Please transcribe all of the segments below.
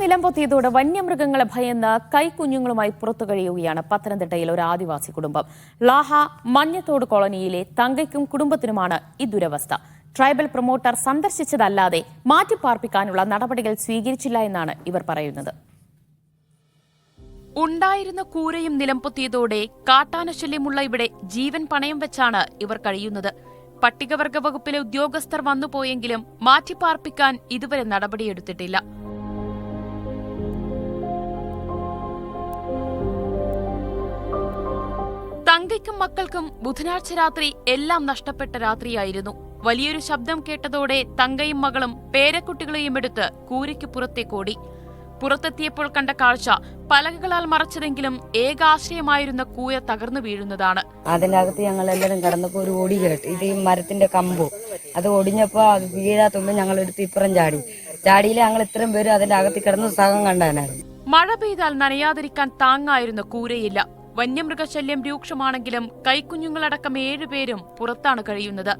നിലംപൊത്തിയതോടെ വന്യമൃഗങ്ങളെ ഭയന്ന് കൈക്കുഞ്ഞുങ്ങളുമായി പുറത്തു കഴിയുകയാണ് പത്തനംതിട്ടയിൽ ഒരു ആദിവാസി കുടുംബം. ലാഹ മഞ്ഞത്തോട് കോളനിയിലെ തങ്കയ്ക്കും കുടുംബത്തിനുമാണ് ഈ ദുരവസ്ഥ. ട്രൈബൽ പ്രൊമോട്ടർ സന്ദർശിച്ചതല്ലാതെ മാറ്റിപ്പാർപ്പിക്കാനുള്ള നടപടികൾ സ്വീകരിച്ചില്ല എന്നാണ് ഇവർ പറയുന്നത്. ഉണ്ടായിരുന്ന കൂരയും നിലംപൊത്തിയതോടെ കാട്ടാനശല്യമുള്ള ഇവിടെ ജീവൻ പണയം വെച്ചാണ് ഇവർ കഴിയുന്നത്. പട്ടികവർഗ വകുപ്പിലെ ഉദ്യോഗസ്ഥർ വന്നുപോയെങ്കിലും മാറ്റിപ്പാർപ്പിക്കാൻ ഇതുവരെ നടപടിയെടുത്തിട്ടില്ല. തങ്കയ്ക്കും മക്കൾക്കും ബുധനാഴ്ച രാത്രി എല്ലാം നഷ്ടപ്പെട്ട രാത്രിയായിരുന്നു. വലിയൊരു ശബ്ദം കേട്ടതോടെ തങ്കയും മകളും പേരക്കുട്ടികളെയും എടുത്ത് കൂരയ്ക്ക് പുറത്തേക്കോടി പുറത്തെത്തിയപ്പോൾ കണ്ട കാഴ്ച പലകകളാൽ മറച്ചതെങ്കിലും ഏകാശ്രയമായിരുന്ന കൂര തകർന്നു വീഴുന്നതാണ്. അതിന്റെ അകത്ത് ഞങ്ങൾ എല്ലാവരും കടന്നപ്പോ ഒരു ഒടി കേട്ട്. ഇത് ഈ മരത്തിന്റെ കമ്പോ. അത് ഒടിഞ്ഞപ്പോ അത് വീഴാത്തുമ്പോ ഞങ്ങൾ എടുത്ത് ഇപ്പുറം ചാടി. ചാടിയിൽ ഞങ്ങൾ ഇത്രയും പേര് അതിന്റെ അകത്ത് കിടന്ന് സഹം കണ്ടാനായിരുന്നു മഴ പെയ്താൽ നനയാതിരിക്കാൻ താങ്ങായിരുന്ന കൂരയില്ല. വന്യമൃഗശല്യം രൂക്ഷമാണെങ്കിലും കൈക്കുഞ്ഞുങ്ങളടക്കം ഏഴുപേരും പുറത്താണ് കഴിയുന്നത്.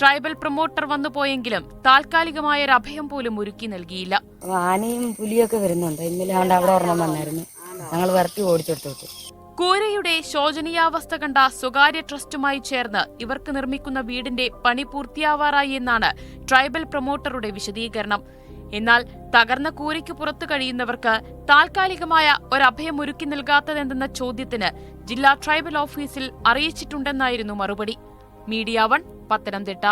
ട്രൈബൽ പ്രൊമോട്ടർ വന്നു പോയെങ്കിലും താൽക്കാലികമായ ഒരു അഭയം പോലും ഒരുക്കി നൽകിയില്ല. ആനയും പുലിയൊക്കെ വരുന്നുണ്ട്. ഇന്നലെ അവിടെ ഒരെണ്ണം വന്നായിരുന്നു. ഞങ്ങൾ വരട്ടി ഓടിച്ചെടുത്തു വിട്ടു കൂരയുടെ ശോചനീയാവസ്ഥ കണ്ട സ്വകാര്യ ട്രസ്റ്റുമായി ചേർന്ന് ഇവർക്ക് നിർമ്മിക്കുന്ന വീടിന്റെ പണി പൂർത്തിയാവാറായി എന്നാണ് ട്രൈബൽ പ്രൊമോട്ടറുടെ വിശദീകരണം. എന്നാൽ തകർന്ന കൂരയ്ക്ക് പുറത്തു കഴിയുന്നവർക്ക് താൽക്കാലികമായ ഒരഭയം ഒരുക്കി നൽകാത്തതെന്തെന്ന ചോദ്യത്തിന് ജില്ലാ ട്രൈബൽ ഓഫീസിൽ അറിയിച്ചിട്ടുണ്ടെന്നായിരുന്നു മറുപടി. Media one Pathanamthitta.